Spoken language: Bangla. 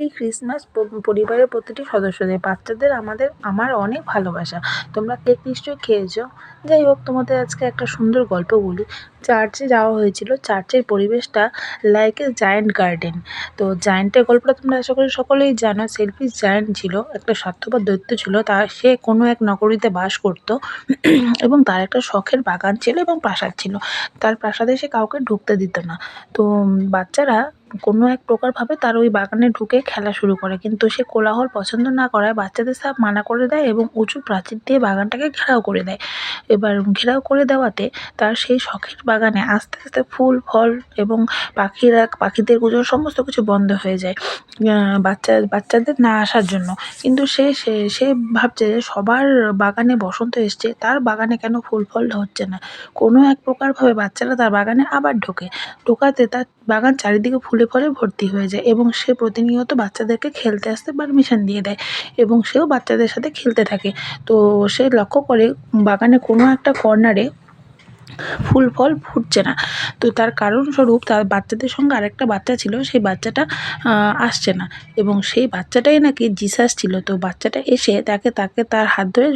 এই ক্রিসমাস পরিবারের প্রতিটি সদস্যদের, বাচ্চাদের আমাদের, আমার অনেক ভালোবাসা। তোমরা কেক নিশ্চয়ই খেয়েছো? যাই হোক, তোমাদের আজকে একটা সুন্দর গল্প বলি। চার্চে যাওয়া হয়েছিল। চার্চের পরিবেশটা লাইক এ জায়ান্ট গার্ডেন তো জায়েন্টের গল্পটা তোমরা আশা করি সকলেই জানো। সেলফিশ জায়ান্ট ছিল, একটা স্বার্থপর দৈত্য ছিল। তার সে কোনো এক নগরীতে বাস করতো এবং তার একটা শখের বাগান ছিল এবং প্রাসাদ ছিল। তার প্রাসাদে সে কাউকে ঢুকতে দিত না। তো বাচ্চারা কোনো এক প্রকারভাবে তার ওই বাগানে ঢুকে খেলা শুরু করে। কিন্তু সে কোলাহল পছন্দ না করায় বাচ্চাদের সব মানা করে দেয় এবং উঁচু প্রাচীর দিয়ে বাগানটাকে ঘেরাও করে দেয়। এবার ঘেরাও করে দেওয়াতে তার সেই শখের বাগানে আস্তে আস্তে ফুল, ফল এবং পাখিরা, পাখিদের গুঁজো সমস্ত কিছু বন্ধ হয়ে যায় বাচ্চা, বাচ্চাদের না আসার জন্য। কিন্তু সে সে সে ভাবছে যে সবার বাগানে বসন্ত এসছে, তার বাগানে কেন ফুল, ফল হচ্ছে না? কোনো এক প্রকারভাবে বাচ্চারা তার বাগানে আবার ঢোকে। ঢোকাতে তার বাগান চারিদিকে ফুলে ফলে ভর্তি হয়ে যায় এবং সে প্রতিনিয়ত বাচ্চাদেরকে খেলতে আসতে পারমিশন দিয়ে দেয় এবং সেও বাচ্চাদের সাথে খেলতে থাকে। তো সে লক্ষ্য করে বাগানে কোনো একটা কর্নারে ফুল ফল ফুটছে না। তো তার কারণস্বরূপ তার বাচ্চাদের সঙ্গে আরেকটা বাচ্চা ছিল, সেই বাচ্চাটা আসছে না এবং সেই বাচ্চাটাই নাকি জিসাস ছিল। তো বাচ্চাটা এসে তাকে তাকে তার হাত ধরে